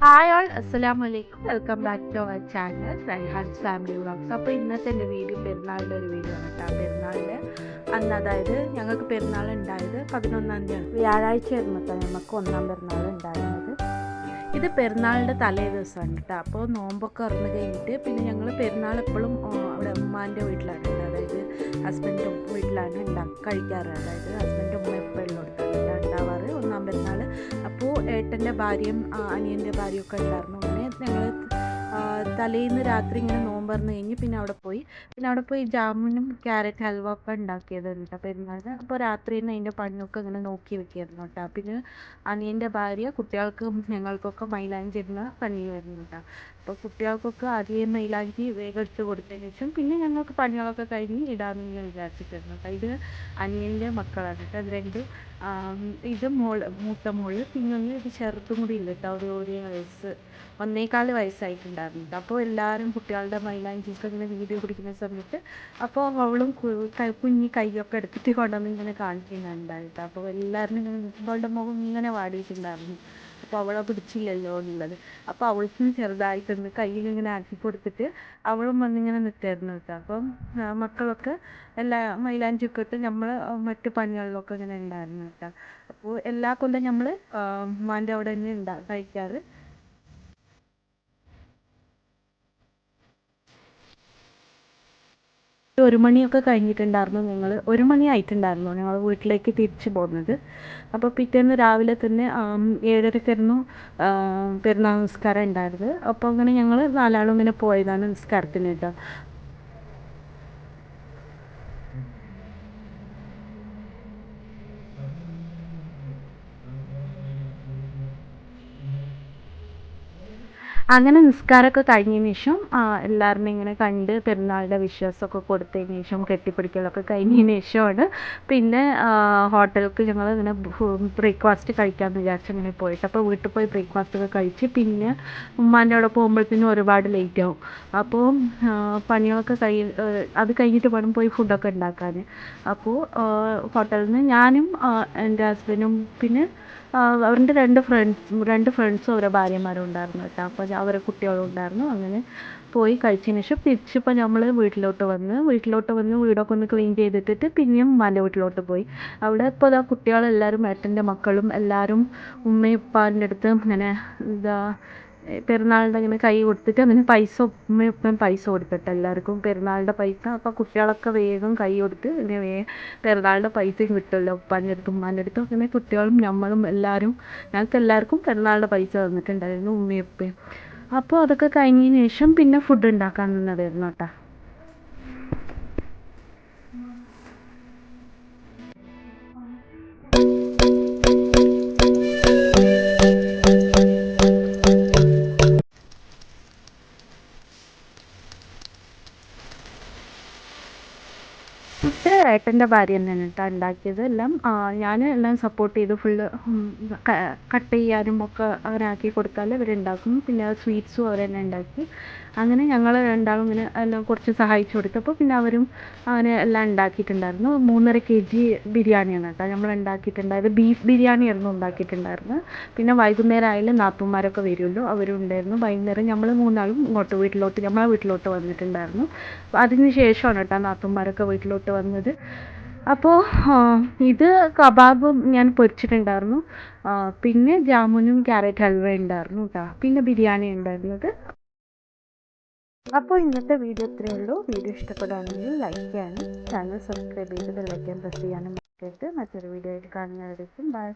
Hi all അസ്സലാമു അലൈക്കും welcome back to our channel Saihas family vlogs അപ്പോൾ ഇന്നത്തെ എന്റെ വീഡിയോ പെരുന്നാളിന്റെ ഒരു വീഡിയോ ആണ് കേട്ടോ പെരുന്നാളിന്റെ അന്ന് അതായത് ഞങ്ങൾക്ക് പെരുന്നാൾ ഉണ്ടായത് പതിനൊന്നാം തീയതി വ്യാഴാഴ്ച ആയിരുന്നു കേട്ടോ ഞങ്ങൾക്ക് ഒന്നാം പെരുന്നാൾ ഉണ്ടായിരുന്നു ഇത് പെരുന്നാളിന്റെ തലേ ദിവസമാണ് കേട്ടോ. അപ്പോൾ നോമ്പൊക്കെ ഇറന്ന് കഴിഞ്ഞിട്ട് പിന്നെ ഞങ്ങൾ പെരുന്നാൾ എപ്പോഴും അവിടെ ഉമ്മാന്റെ വീട്ടിലാണ് കേട്ടോ. അതായത് ഹസ്ബൻഡും വീട്ടിലാണ് ഉണ്ടാ കഴിക്കാറ്. അതായത് ഹസ്ബൻഡ് ഉമ്മ എപ്പോഴും കൊടുത്താണ് ഉണ്ടാവാറ് ഒന്നാം പെരുന്നാൾ. അപ്പോൾ ഏട്ടന്റെ ഭാര്യയും അനിയന്റെ ഭാര്യയൊക്കെ ഉണ്ടായിരുന്നു. അങ്ങനെ ഞങ്ങൾ തലേന്ന് രാത്രി ഇങ്ങനെ നോമ്പറന്ന് കഴിഞ്ഞ് പിന്നെ അവിടെ പോയി. പിന്നെ അവിടെ പോയി ജാമുനും ക്യാരറ്റ് ഹൽവ ഒക്കെ ഉണ്ടാക്കിയതുണ്ട് പെരുന്നാളിന്. അപ്പോൾ രാത്രി തന്നെ അതിന്റെ പണിയൊക്കെ ഇങ്ങനെ നോക്കി വെക്കായിരുന്നു കേട്ടോ പിന്നെ അനിയന്റെ ഭാര്യ കുട്ടികൾക്കും ഞങ്ങൾക്കൊക്കെ മൈലാഞ്ചി ഇടുന്ന പണിയായിരുന്നു കേട്ടോ അപ്പോൾ കുട്ടികൾക്കൊക്കെ ആദ്യം മൈലാഞ്ചി വേഗം ഇട്ട് കൊടുത്തതിന് ശേഷം പിന്നെ ഞങ്ങൾക്ക് പണികളൊക്കെ കഴിഞ്ഞ് ഇടാമെന്ന് കേട്ടോ ഇത് അനിയന്റെ മക്കളാണ് കേട്ടോ. അത് രണ്ട് ഇത് മോൾ മൂത്ത മോൾ പിന്നെ ഇത് ചെറുതും കൂടി ഇല്ല കേട്ടോ. ഒരു ഒരു വയസ്സ് ഒന്നേകാൽ വയസ്സായിട്ടുണ്ടായിരുന്നു അപ്പോൾ എല്ലാവരും കുട്ടികളുടെ മൈലാഞ്ചിയൊക്കെ ഇങ്ങനെ വീഡിയോ പിടിക്കുന്ന സമയത്ത് അപ്പോൾ അവളും കുഞ്ഞി കൈയൊക്കെ എടുത്തിട്ട് കൊണ്ടുവന്ന് ഇങ്ങനെ കാണിക്കുന്നുണ്ടായിരുന്നു അപ്പോൾ എല്ലാവരും ഇങ്ങനെ അവളുടെ മുഖം ഇങ്ങനെ വാടിയിട്ടുണ്ടായിരുന്നു. അപ്പോൾ അവളെ പിടിച്ചില്ലല്ലോ എന്നുള്ളത്. അപ്പോൾ അവൾക്കും ചെറുതായിട്ടൊന്ന് കയ്യിൽ ഇങ്ങനെ ആക്കി കൊടുത്തിട്ട് അവളും വന്നിങ്ങനെ നിൽക്കായിരുന്നു കേട്ടോ. അപ്പം മക്കളൊക്കെ എല്ലാ മൈലാഞ്ചിയൊക്കെ ഇട്ട് നമ്മൾ മറ്റു പണികളിലൊക്കെ ഇങ്ങനെ ഉണ്ടായിരുന്നു കേട്ടോ. അപ്പോൾ എല്ലാ കൊല്ലം നമ്മൾ ഉമ്മാന്റെ അവിടെ തന്നെ ഉണ്ടാ കഴിക്കാറ്. ഒരു മണിയൊക്കെ കഴിഞ്ഞിട്ടുണ്ടായിരുന്നു ഞങ്ങൾ ഒരു മണി ആയിട്ടുണ്ടായിരുന്നു ഞങ്ങൾ വീട്ടിലേക്ക് തിരിച്ചു പോകുന്നത് അപ്പോൾ പിറ്റേന്ന് രാവിലെ തന്നെ ഏഴരക്കായിരുന്നു പെരുന്നാൾ നിസ്കാരം ഉണ്ടായിരുന്നത് അപ്പോൾ അങ്ങനെ ഞങ്ങൾ നാലാളും ഇങ്ങനെ പോയതാണ് നിസ്കാരത്തിന് കേട്ടോ. അങ്ങനെ നിസ്കാരമൊക്കെ കഴിഞ്ഞതിന് ശേഷം എല്ലാവരും ഇങ്ങനെ കണ്ട് പെരുന്നാളുടെ വിശ്വാസമൊക്കെ കൊടുത്തതിന് ശേഷം കെട്ടിപ്പിടിക്കലൊക്കെ കഴിഞ്ഞതിന് ശേഷമാണ്. പിന്നെ ഹോട്ടലിലേക്ക് ഞങ്ങൾ ഇങ്ങനെ ബ്രേക്ക്ഫാസ്റ്റ് കഴിക്കാമെന്ന് വിചാരിച്ച് ഇങ്ങനെ പോയിട്ട്. അപ്പോൾ വീട്ടിൽ പോയി ബ്രേക്ക്ഫാസ്റ്റ് ഒക്കെ കഴിച്ച് പിന്നെ ഉമ്മാന്റെ അവിടെ പോകുമ്പോഴത്തേനും ഒരുപാട് ലേറ്റ് ആവും. അപ്പോൾ പണികളൊക്കെ കഴി അത് കഴിഞ്ഞിട്ട് വേണം പോയി ഫുഡൊക്കെ ഉണ്ടാക്കാൻ അപ്പോൾ ഹോട്ടലിൽ നിന്ന് ഞാനും എന്റെ ഹസ്ബൻഡും പിന്നെ അവരുടെ രണ്ട് ഫ്രണ്ട്സ് രണ്ട് ഫ്രണ്ട്സും അവരുടെ ഭാര്യമാരും ഉണ്ടായിരുന്നു കേട്ടോ. അപ്പോൾ അവരെ കുട്ടികളും ഉണ്ടായിരുന്നു അങ്ങനെ പോയി കഴിച്ചതിന് ശേഷം തിരിച്ചിപ്പോൾ നമ്മൾ വീട്ടിലോട്ട് വന്ന് വീട്ടിലോട്ട് വന്ന് വീടൊക്കെ ഒന്ന് ക്ലീൻ ചെയ്തിട്ടിട്ട് പിന്നെയും ഉമ്മാന്റെ വീട്ടിലോട്ട് പോയി. അവിടെ ഇപ്പോൾ ഇതാ കുട്ടികളെല്ലാവരും ഏട്ടന്റെ മക്കളും എല്ലാവരും ഉമ്മയും ഉപ്പാന്റെ അടുത്ത് ഇങ്ങനെ ഇതാ പെരുന്നാളിന്റെ ഇങ്ങനെ കൈ കൊടുത്തിട്ട് അങ്ങനെ പൈസ ഉമ്മയും പൈസ കൊടുത്തിട്ട് എല്ലാവർക്കും പെരുന്നാളിന്റെ പൈസ. അപ്പോൾ കുട്ടികളൊക്കെ വേഗം കൈ കൊടുത്ത് ഇങ്ങനെ വേഗം പെരുന്നാളിന്റെ പൈസയും കിട്ടുമല്ലോ ഉപ്പാന്റെ അടുത്തും ഉമ്മാന്റെ അടുത്തും. അങ്ങനെ കുട്ടികളും നമ്മളും എല്ലാവരും ഞങ്ങൾക്ക് എല്ലാവർക്കും പെരുന്നാളിന്റെ പൈസ തന്നിട്ടുണ്ടായിരുന്നു ഉമ്മയും ഉപ്പയും. അപ്പോൾ അതൊക്കെ കഴിഞ്ഞതിന് ശേഷം പിന്നെ ഫുഡ് ഉണ്ടാക്കാൻ നിന്നതായിരുന്നു കേട്ടോ ഏട്ടന്റെ ഭാര്യ തന്നെയാണ് കേട്ടോ ഉണ്ടാക്കിയത്. എല്ലാം ഞാൻ എല്ലാം സപ്പോർട്ട് ചെയ്തു. ഫുള്ള് കട്ട് ചെയ്യാനും ഒക്കെ അങ്ങനെ ആക്കി കൊടുത്താൽ ഇവരുണ്ടാക്കും പിന്നെ സ്വീറ്റ്സും അവർ തന്നെ ഉണ്ടാക്കി. അങ്ങനെ ഞങ്ങൾ രണ്ടാളും ഇങ്ങനെ എല്ലാം കുറച്ച് സഹായിച്ചു കൊടുത്തപ്പോൾ പിന്നെ അവരും അങ്ങനെ എല്ലാം ഉണ്ടാക്കിയിട്ടുണ്ടായിരുന്നു. മൂന്നര കെ ജി ബിരിയാണിയാണ് കേട്ടോ നമ്മൾ ഉണ്ടാക്കിയിട്ടുണ്ടായത്. ബീഫ് ബിരിയാണിയായിരുന്നു ഉണ്ടാക്കിയിട്ടുണ്ടായിരുന്നത്. പിന്നെ വൈകുന്നേരം ആയാലും നാത്തുമാരൊക്കെ വരുമല്ലോ അവരും ഉണ്ടായിരുന്നു. വൈകുന്നേരം നമ്മൾ മൂന്നാളും ഇങ്ങോട്ട് വീട്ടിലോട്ട് നമ്മളെ വീട്ടിലോട്ട് വന്നിട്ടുണ്ടായിരുന്നു. അതിന് ശേഷമാണ് കേട്ടോ നാത്തുമാരൊക്കെ വീട്ടിലോട്ട് വന്നത്. അപ്പോൾ ഇത് കബാബും ഞാൻ പൊരിച്ചിട്ടുണ്ടായിരുന്നു. പിന്നെ ജാമുനും ക്യാരറ്റ് ഹൽവ ഉണ്ടായിരുന്നു കേട്ടോ പിന്നെ ബിരിയാണി ഉണ്ടായിരുന്നത്. അപ്പോൾ ഇന്നത്തെ വീഡിയോ ഇത്രയേ ഉള്ളൂ. വീഡിയോ ഇഷ്ടപ്പെടുകയാണെങ്കിൽ ലൈക്ക് ചെയ്യാനും ചാനൽ സബ്സ്ക്രൈബ് ചെയ്ത് ബെല്ലൈക്കൻ പ്രസ് ചെയ്യാനും മറക്കരുത്. മറ്റൊരു വീഡിയോ ആയിട്ട് കാണുന്നതായിരിക്കും ബൈ